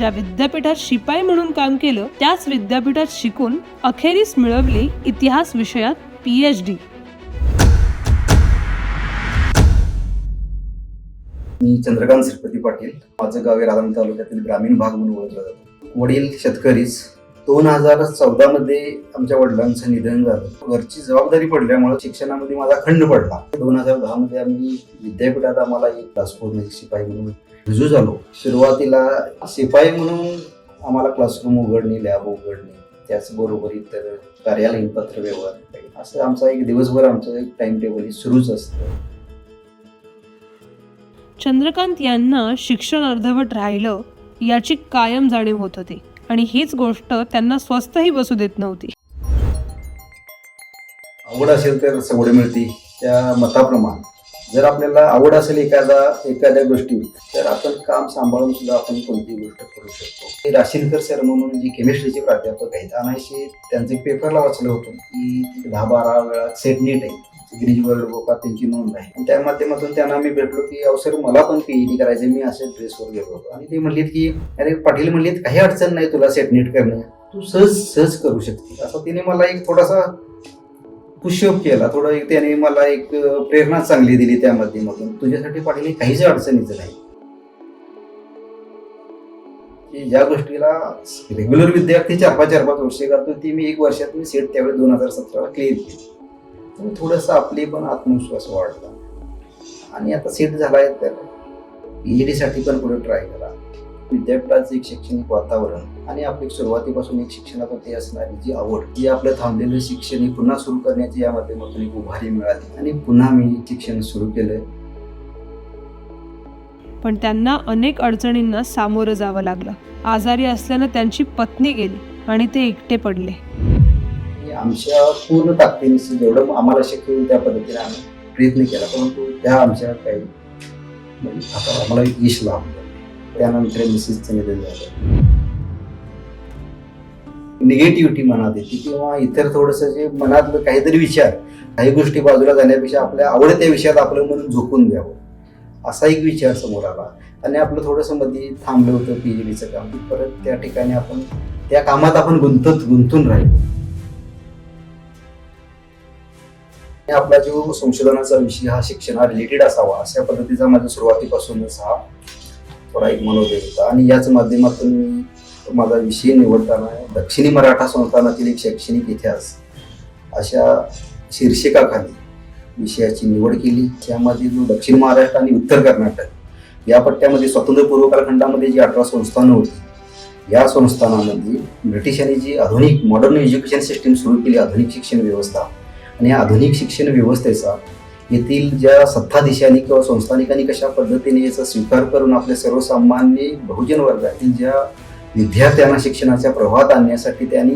ज्या विद्यापीठात शिपाई म्हणून काम केलं त्याच विद्यापीठात शिकून अखेरीस मिळवली इतिहास विषयात पीएचडी मी चंद्रकांत श्रीपती पाटील. माझं गाव आहे तालुक्यातील ग्रामीण भाग म्हणून ओळखला जातो. वडील शेतकरीच दोन हजार चौदा मध्ये आमच्या वडिलांचं निधन झालं. घरची जबाबदारी पडल्यामुळे शिक्षणामध्ये माझा खंड पडला. दोन हजार दहा मध्ये आम्ही विद्यापीठात आम्हाला एक क्लासरूम म्हणजे शिपाई म्हणून रुजू झालो. सुरुवातीला शिपाई म्हणून आम्हाला क्लासरूम उघडणे लॅब उघडणे त्याचबरोबर इतर कार्यालयीन पत्र व्यवहार असं आमचा एक दिवसभर आमचं एक टाइम टेबल सुरूच असतं. चंद्रकांत यांना शिक्षण अर्धवट राहिलं याची कायम जाणीव होत होती. आणि हीच गोष्ट त्यांना स्वस्तही बसू देत नव्हती. आवड असेल तर सवड मिळते. त्या मताप्रमाणे. जर आपल्याला आवड असेल एखादा एखाद्या गोष्टी तर आपण काम सांभाळून सुद्धा आपण कोणतीही गोष्ट करू शकतो. हे राशीनकर सर म्हणून जी केमिस्ट्रीचे प्राध्यापक आहेत अनायशी त्यांचे पेपरला वाचलं होतं की दहा बारा वेळा सेट नीट आहे. गिरीज वर्ल्ड बुक त्यांची नोंद आहे. आणि त्या माध्यमातून त्यांना मी भेटलो की अवसर सर मला पण पीएचडी करायचं मी असे ड्रेसवर गेलो होतो. आणि ते म्हणलीत की अरे पाटील म्हणलेत काही अडचण नाही तुला सेट नीट करणं. तू सहज सहज करू शकते. असं तिने मला एक थोडासा पुशअप केला. थोडं एक त्याने मला एक प्रेरणा चांगली दिली त्या माध्यमातून. तुझ्यासाठी पाटील काहीच अडचणीचं नाही. की ज्या गोष्टीला रेग्युलर विद्यार्थी चार पाच चार पाच वर्षे करतो ती मी एक वर्षात मी सेट त्यावेळी दोन हजार सतराला क्लिअर केली. पण थोडंसं आपली पण आत्मविश्वास वाढला. आणि आता सेट झालाय तर पीएचडी डीसाठी पण पुढे ट्राय करा. विद्यापीठाचं एक शैक्षणिक वातावरण आणि आपली सुरुवातीपासून एक शिक्षणाप्रती असणारी जी आवड जी आपलं थांबलेलं शिक्षण हे पुन्हा सुरू करण्याची या माध्यमातून एक उभारी मिळाली आणि पुन्हा मी शिक्षण सुरू केलंय. पण त्यांना अनेक अडचणींना सामोरं जावं लागलं. आजारी असल्यानं त्यांची पत्नी गेली आणि ते एकटे पडले. आमच्या पूर्ण ताकदीने जेवढं आम्हाला शक्य होईल त्या पद्धतीने आम्ही प्रयत्न केला. परंतु त्या आमच्या काही म्हणजे आता आम्हाला यश लाभ त्यानंतर मिसेसचं निधन झालं. निगेटिव्हिटी मनात येते किंवा इतर थोडंसं जे मनातलं काहीतरी विचार काही गोष्टी बाजूला जाण्यापेक्षा आपल्या आवडत्या विषयात आपलं मन झोकून द्यावं. असा एक विचार समोर आला. आणि आपलं थोडंसं मध्ये थांबलं होतं पी जी डीचं काम. परत त्या ठिकाणी आपण त्या कामात आपण गुंतत गुंतून राहिलो. आपला जो संशोधनाचा विषय हा शिक्षण हा रिलेटेड असावा अशा पद्धतीचा माझ्या सुरुवातीपासूनच हा थोडा एक मनोदय होता. आणि याच माध्यमातून मी माझा विषय निवडताना दक्षिणी मराठा संस्थानातील एक शैक्षणिक इतिहास अशा शीर्षकाखाली विषयाची निवड केली. त्यामध्ये जो दक्षिण महाराष्ट्र आणि उत्तर कर्नाटक या पट्ट्यामध्ये स्वातंत्र्यपूर्व कालखंडामध्ये जी अठरा संस्थानं होती या संस्थानामध्ये ब्रिटिशांनी जी आधुनिक मॉडर्न एज्युकेशन सिस्टीम सुरू केली आधुनिक शिक्षण व्यवस्था आणि या आधुनिक शिक्षण व्यवस्थेचा येथील ज्या सत्ताधीशांनी किंवा संस्थानिकांनी कशा पद्धतीने याचा स्वीकार करून आपल्या सर्वसामान्य बहुजन वर्गातील ज्या विद्यार्थ्यांना शिक्षणाच्या प्रवाहात आणण्यासाठी त्यांनी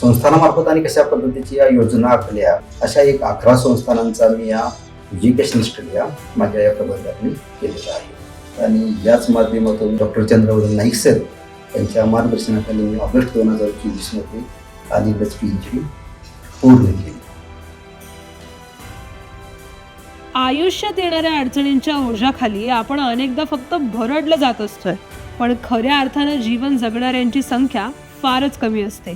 संस्थानामार्फत आणि कशा पद्धतीची या योजना आखल्या अशा एक अकरा संस्थानांचा मी या एज्युकेशन स्टडी या माझ्या या प्रबंधात मी केलेला आहे. आणि याच माध्यमातून डॉक्टर चंद्रवदन नाईक सर यांच्या मार्गदर्शनाखाली मी ऑगस्ट दोन हजार चोवीसमध्ये अलीगडच पी एच डी पूर्ण केली. आयुष्यात येणाऱ्या अडचणींच्या ओझ्याखाली आपण अनेकदा फक्त भरडलं जात असतोय. पण खऱ्या अर्थानं जीवन जगणाऱ्यांची संख्या फारच कमी असते.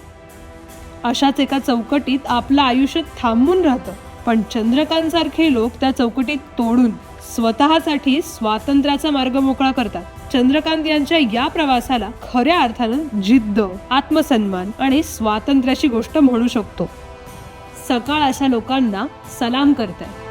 अशाच एका चौकटीत आपलं आयुष्य थांबून राहतं. पण चंद्रकांतसारखे लोक त्या चौकटीत तोडून स्वतःसाठी स्वातंत्र्याचा मार्ग मोकळा करतात. चंद्रकांत यांच्या या प्रवासाला खऱ्या अर्थानं जिद्द आत्मसन्मान आणि स्वातंत्र्याची गोष्ट म्हणू शकतो. सकाळ अशा लोकांना सलाम करतात